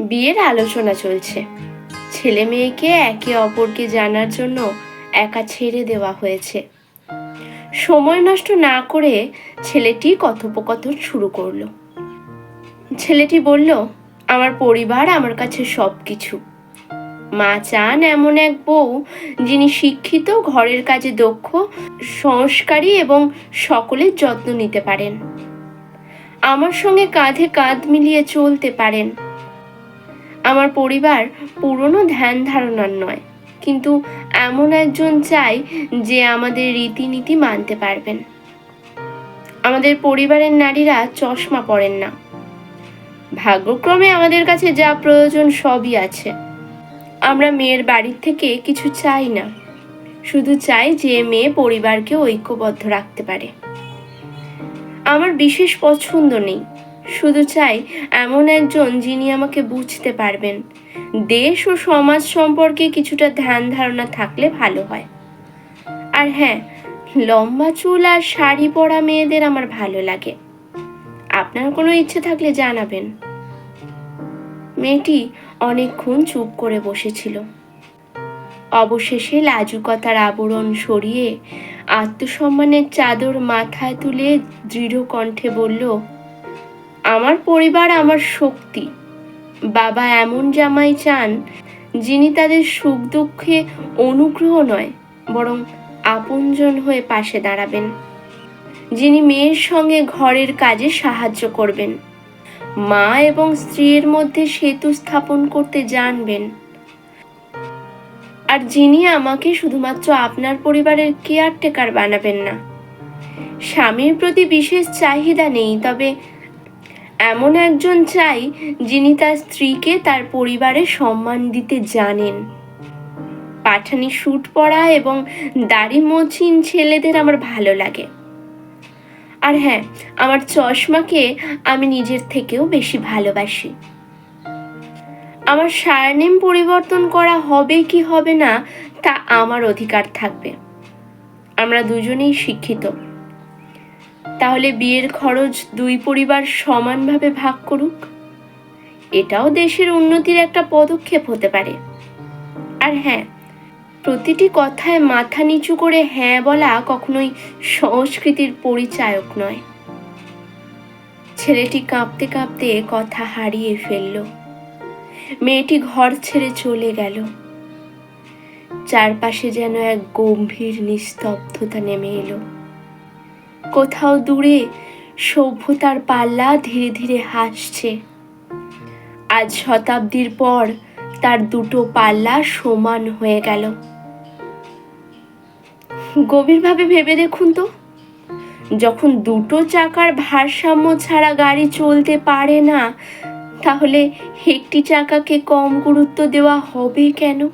বিয়ের আলোচনা চলছে। ছেলে মেয়েকে একে অপরকে জানার জন্য একা ছেড়ে দেওয়া হয়েছে। সময় নষ্ট না করে ছেলেটি কথোপকথন শুরু করল। ছেলেটি বলল, আমার পরিবার আমার কাছে সব কিছু মা চান এমন এক বউ যিনি শিক্ষিত, ঘরের কাজে দক্ষ, সংস্কারী এবং সকলের যত্ন নিতে পারেন। আমার সঙ্গে কাঁধে কাঁধ মিলিয়ে চলতে পারেন। আমার পরিবার পুরনো ধ্যান ধারণার নয়, কিন্তু এমন একজন চাই যে আমাদের রীতিনীতি মানতে পারবেন। আমাদের পরিবারের নারীরা চশমা পরেন না। ভাগ্যক্রমে আমাদের কাছে যা প্রয়োজন সবই আছে। আমরা মেয়ের বাড়ির থেকে কিছু চাই না, শুধু চাই যে মেয়ে পরিবারকে ঐক্যবদ্ধ রাখতে পারে। আমার বিশেষ পছন্দ নেই। শুধু চাই এমন একজন যিনি আমাকে বুঝতে পারবেন। দেশ ও সমাজ সম্পর্কে কিছুটা ধ্যান ধারণা থাকলে ভালো হয়। আর হ্যাঁ লম্বা চুল আর শাড়ি পরা মেয়েদের আমার ভালো লাগে। আপনার কোনো ইচ্ছে থাকলে জানাবেন। মেয়েটি অনেকক্ষণ চুপ করে বসেছিল। অবশেষে লাজুকতার আবরণ সরিয়ে আত্মসম্মানের চাদর মাথায় তুলে দৃঢ় কণ্ঠে বলল আমার পরিবার আমার শক্তি। বাবা এমন জামাই চান, যিনি তাদের সুখ দুঃখে অনুগ্রহ নয়, বরং আপনজন হয়ে পাশে দাঁড়াবেন। যিনি মেয়ের সঙ্গে ঘরের কাজে সাহায্য করবেন। মা এবং স্ত্রীর মধ্যে সেতু স্থাপন করতে জানবেন। আর যিনি আমাকে শুধুমাত্র আপনার পরিবারের কেয়ারটেকার বানাবেন না। স্বামীর প্রতি বিশেষ চাহিদা নেই, তবে এমন একজন চাই যিনি তার স্ত্রীকে তার পরিবারে সম্মান দিতে জানেন। পাঠানি স্যুট পরা এবং দাড়ি মচিন ছেলেদের আমার ভালো লাগে। আর হ্যাঁ আমার চশমাকে আমি নিজের থেকেও বেশি ভালোবাসি। আমার সারনেম পরিবর্তন করা হবে কি হবে না, তা আমার অধিকার থাকবে। আমরা দুজনেই শিক্ষিত। তাহলে বিয়ের খরচ দুই পরিবার সমানভাবে ভাগ করুক? এটাও দেশের উন্নতির একটা পদক্ষেপ হতে পারে। আর হ্যাঁ প্রতিটি কথায় মাথা নিচু করে হ্যাঁ বলা কখনোই সংস্কৃতির পরিচায়ক নয়। ছেলেটি কাঁপতে কাঁপতে কথা হারিয়ে ফেলল। মেয়েটি ঘর ছেড়ে চলে গেল। চারপাশে যেন এক গম্ভীর নিস্তব্ধতা নেমে এলো। কোথাও দূরে সভ্যতার পাল্লা ধীরে ধীরে হাসছে। আজ শতাব্দীর পর তার দুটো পাল্লা সমান হয়ে গেল। গভীরভাবে ভেবে দেখুন তো, যখন দুটো চাকার ভারসাম্য ছাড়া গাড়ি চলতে পারে না, তাহলে একটি চাকাকে কম গুরুত্ব দেওয়া হবে কেন?